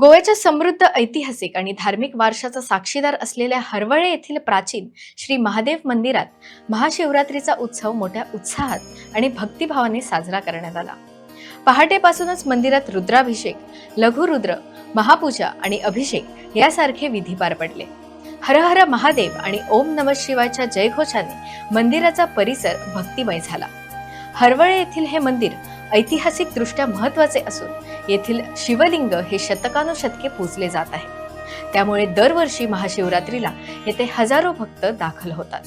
गोव्याच्या समृद्ध ऐतिहासिक आणि धार्मिक वारशाचा साक्षीदार असलेल्या हरवळे येथील प्राचीन श्री महादेव मंदिरात महाशिवरात्रीचा उत्सव मोठ्या उत्साहात आणि भक्तिभावाने साजरा करण्यात आला. पहाटेपासूनच मंदिरात रुद्राभिषेक लघुरुद्र महापूजा आणि अभिषेक यासारखे विधी पार पडले. हर हर महादेव आणि ओम नम शिवायच्या जयघोषाने मंदिराचा परिसर भक्तिमय झाला. हरवळे येथील हे मंदिर ऐतिहासिकदृष्ट्या महत्त्वाचे असून येथील शिवलिंग हे शतकानुशतके पूजले जात आहे. त्यामुळे दरवर्षी महाशिवरात्रीला येथे हजारो भक्त दाखल होतात.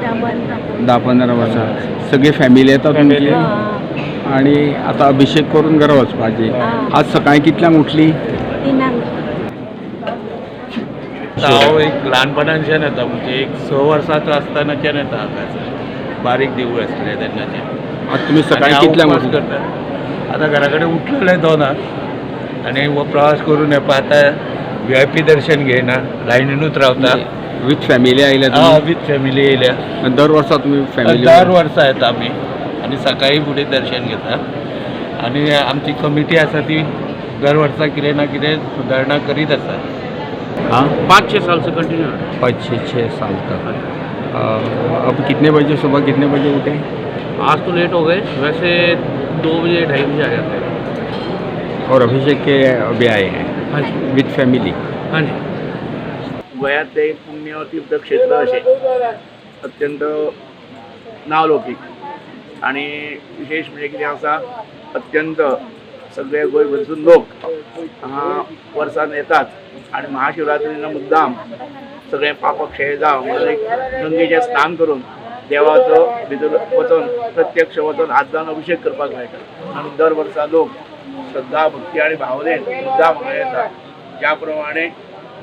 दहा पंधरा वर्ष. सगळी फॅमिली येतात तुमची आणि आता अभिषेक करून घरा वचपाची आज सकाळी कितल्यांक उठली? हांव एक ल्हानपणाच्यान येता. म्हणजे एक स वर्सांचो आसतनाच्यान येता बारीक देवूळ आसलें तेन्नाचें आज तुम्ही सकाळी कितल्यांक उपवास उठली? करता आतां घरा कडेन उठलेले दोनाक आनी हो प्रवास करून येवपा आतां व्ही आय पी दर्शन घेयना लायनीनूच रावता विथ फॅमिली आयल्या हा तुम्ही? विथ फॅमिली येयल्या दर वर्सा तुम्ही फॅमिली दर वर्सा येता आमी आनी सकाळी फुडें दर्शन घेता आनी आमची कमिटी आसा ती दर वर्सा कितें ना कितें सुदारणा करीत आसा हाँ? पाँच छः साल से कंटिन्यू है पाँच छः छः साल तक अ, अब कितने बजे सुबह कितने बजे उठे? आज तो लेट हो गए. वैसे दो बजे ढाई बजे आ जाते हैं। और अभिषेक के अभी आए हैं? हाँ जी। विथ फॅमिली हाँ जी। गोंयांतलें एक पुण्य तीर्थक्षेत्र अशें अत्यंत नावलौकीक आनी विशेश म्हणजे कितें आसा अत्यंत सगळे गोंयभरसून लोक हांगा वर्सान येतात आनी महाशिवरात्रीन मुद्दाम सगळें पापक्षय जावं म्हणून एक गंगेचें स्नान करून देवाचो भितर वचून प्रत्यक्ष वचून हात अभिषेक करपाक मेळटा आनी दर वर्सा लोक श्रद्धा भक्ती आनी भावनेन मुद्दाम हांगा येतात ज्या प्रमाणे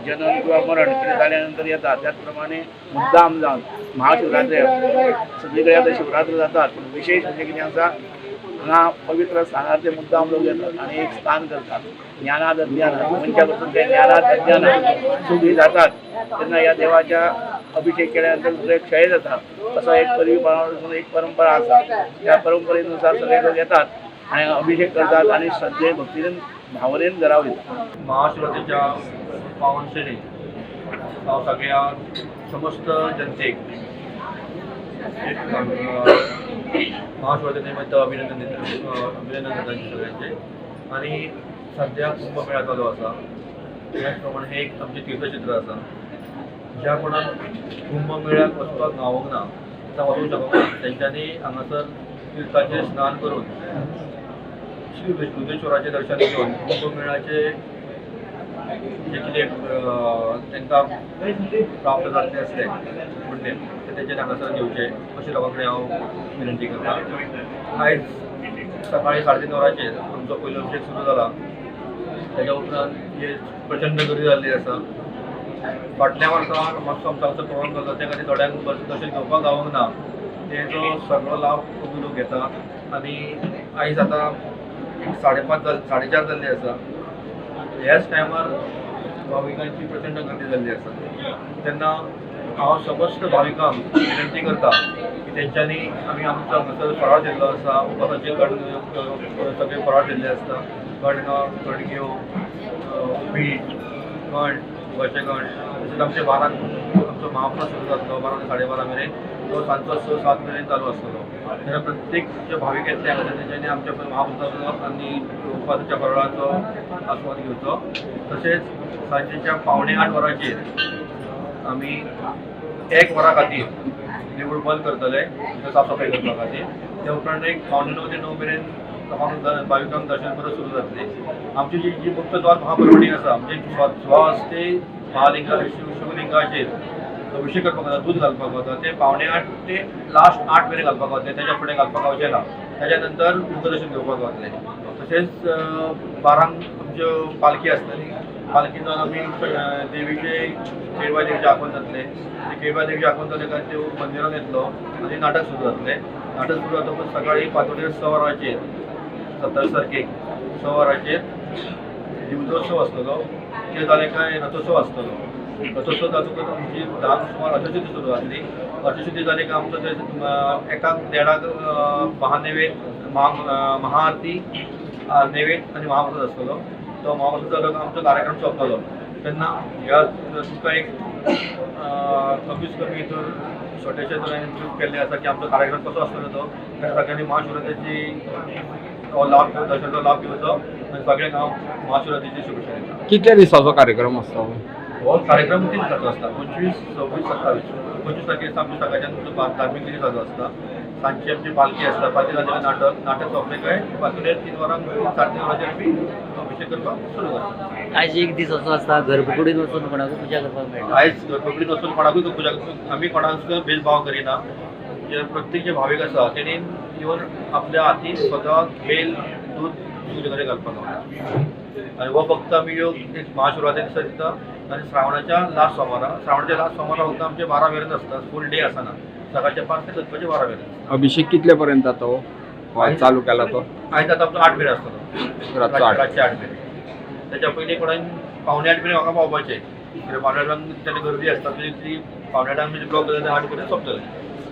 जनन किंवा मरण कितें जाल्या नंतर त्याचप्रमाणे त्याच प्रमाणे मुद्दाम जावन महाशिवरात्री सगळीकडे आता शिवरात्र जातात. पूण विशेष म्हणजे की आसा हा पवित्र स्थानार मुद्दाम लोक येतात आनी एक स्थान करतात. ज्ञानाद अज्ञानात मनशा ते ज्ञानात अज्ञानात सुखी जातात. तेन्ना ह्या देवाच्या अभिषेक केल्या नंतर सगळे क्षय जातात असो एक परिवारापासून एक परंपरा आसा त्या परंपरेनुसार सगळे लोक येतात आणि अभिषेक करतात आणि श्रद्धे भक्तीन भावनेन घरा येतात महाशिवरात्रीच्या पावन सगळ्या समस्त जनतेक एक अभिनंदन दिता अभिनंदन करता सगळ्यांचे. आणि सध्या कुंभमेळा चालू आसा त्याच प्रमाणे हे एक आमचें तीर्थक्षेत्र आसा ज्या कोणाक कुंभमेळ्याक वचपाक गावोंक ना आतां वचूंक शकना तेंच्यांनी हांगासर तीर्थाचें स्नान करून श्री विष्णुदेश्वराचें दर्शन घेवन कुंभमेळाचे जे कितें तांकां प्राप्त जाल्लें असले पुण्य ते तेंचेर हांगासर घेवचें अशें लोकां कडेन हांव विनंती करता आयज सकाळी साडे तीन वरांचेर आमचो पयलो अभिषेक सुरू जाला तेज्या उपरांत जे प्रचंड गर्दी जाल्ली आसा फाटल्या वर्सा मातसो आमचो हांगसर प्रॉब्लम जालो त्या खातीर थोड्यांक बरें तशें घेवपाक गावंक ना तेजो सगळो लाभ खूब लोक घेता. आनी आयज आतां साडे पांच साडे चार जाल्ली आसा ह्याच टायमार भाविकांची प्रचंड गर्दी जाल्ली आसा तेन्ना हांव समस्त भाविकांक विनंती करता की तेंच्यांनी आमी आमचो हांगासर फराळ दिल्लो आसा उपासाचे कण सगळे फराळ दिल्ले आसता कणगां कणग्यो पीठ कण उपाचे कण. तशेंच आमचे बारांक आमचो महाप्रसाद सुरू जातलो बारा साडे बारा मेरेन तो सातचा स सात मेरेन चालू आसतलो तेन्ना प्रत्येक जे भाविक येतले हांगा तेंच्यांनी आमच्या महाप्रसाद आनी उपासाच्या फराळाचो आस्वाद घेवचो तशेंच सांजेच्या पावणे आठ वरांचेर आमी एक वरा खातीर देवूळ बंद करतले. साफसफाई करपा खातीर ते उपरांत एक पावणे णव ते णव मेरेन भाविकांक दर्शन परत सुरू जातले आमची जी जी मुक्तद्वार महापर्वणी आसा म्हणजे स्व ते महालिंगा शिव शिवलिंगाचेर अभिषेक करपाक जाता दूद घालपाक वता ते पावणे आठ ते लास्ट आठ मेरेन घालपाक वतले तेच्या फुडें घालपाक गावचे ना. तेच्या नंतर उपदर्शन घेवपाक वतले तशेंच बारांक आमच्यो पालखी आसतली पालखी जावन आमी देवीचे केळवा देवीचे आगमन जातले ते केळवा देवीचे आगमन जाले काय त्यो मंदिरान येतलो आनी नाटक सुरू जातले नाटक सुरू जातकच सकाळी फातोडेर स वरांचेर सत्तावीस तारखेक स वरांचेर दिवजोत्सव आसतलो ते जाले काय रथोत्सव आसतलो रथोत्सव जातकच आमची धा सुमार अठशुद्धी सुरू जातली अठशुद्धी जाली काय आमचो ते एकाक देडाक महानेवेद महा महाआरती नेवेद आनी महाप्रसाद आसतलो तो महाप्रसाद जालो आमचो कार्यक्रम सोंपतलो तेन्ना ह्या तुमकां एक कमीच कमी हितूर छोटेशे तरेन चूक केल्ले आसा की आमचो कार्यक्रम कसो आसतलो तो तेन्ना सगळ्यांनी महाशिवरात्रेची लाभ घेवचो दर्शनाचो लाभ घेवचो आनी सगळ्यांक हांव महाशिवरात्रेची शुभेच्छा दिता. कितल्या दिसाचो कार्यक्रम असतो? कार्यक्रम तीन दिसाचो असता पंचवीस सव्वीस सत्तावीस. पंचवीस तारखेर आमच्या सकाळच्यान धार्मिक दिनी चालू असता. सांजची आमची पालखी आसता पालखी जाल्यार नाटक नाटक सोंपले काय? पातुलेर तीन वरांक साडे तीन वरांचेर आमी अभिषेक करपाक सुरू करता आयज एक दीस असो आसता घरपुकडीन वचून कोणाकूय पुजा करपाक मेळटा आयज कोंकणीत वचून कोणाकूय पुजा आमी कोणाक भेदभाव करिना. जे प्रत्येक जे भावीक आसा तेणी इवन आपल्या हातीन स्वता बेल दूध तुजे कडेन घालपाक गावता आनी हो फक्त आमी ह्यो एक महाशिवरात्री दिसा दिता आनी श्रावणाच्या लास्ट सोमारा श्रावणाच्या लास्ट सोमारा फक्त आमचे बारा मेरेन आसता फूल डे आसना सकाळचे पांच ते दनपारचे बारा मेरेन अभिषेक कितल्या पर्यंत जातो चालू केला तो. आयज आतां आमचो आठ मेरेन आसतलो रातचो आठ. मेरेन त्याच्या पयलीं कोणाक पावणे आठ मेरेन म्हाका पावपाचें. कित्याक पावणे आठांक तेन्ना गर्दी आसता ती पावणे आठांक म्हणजे ब्लॉक जाल्यार आठ मेरेन सोंपतलें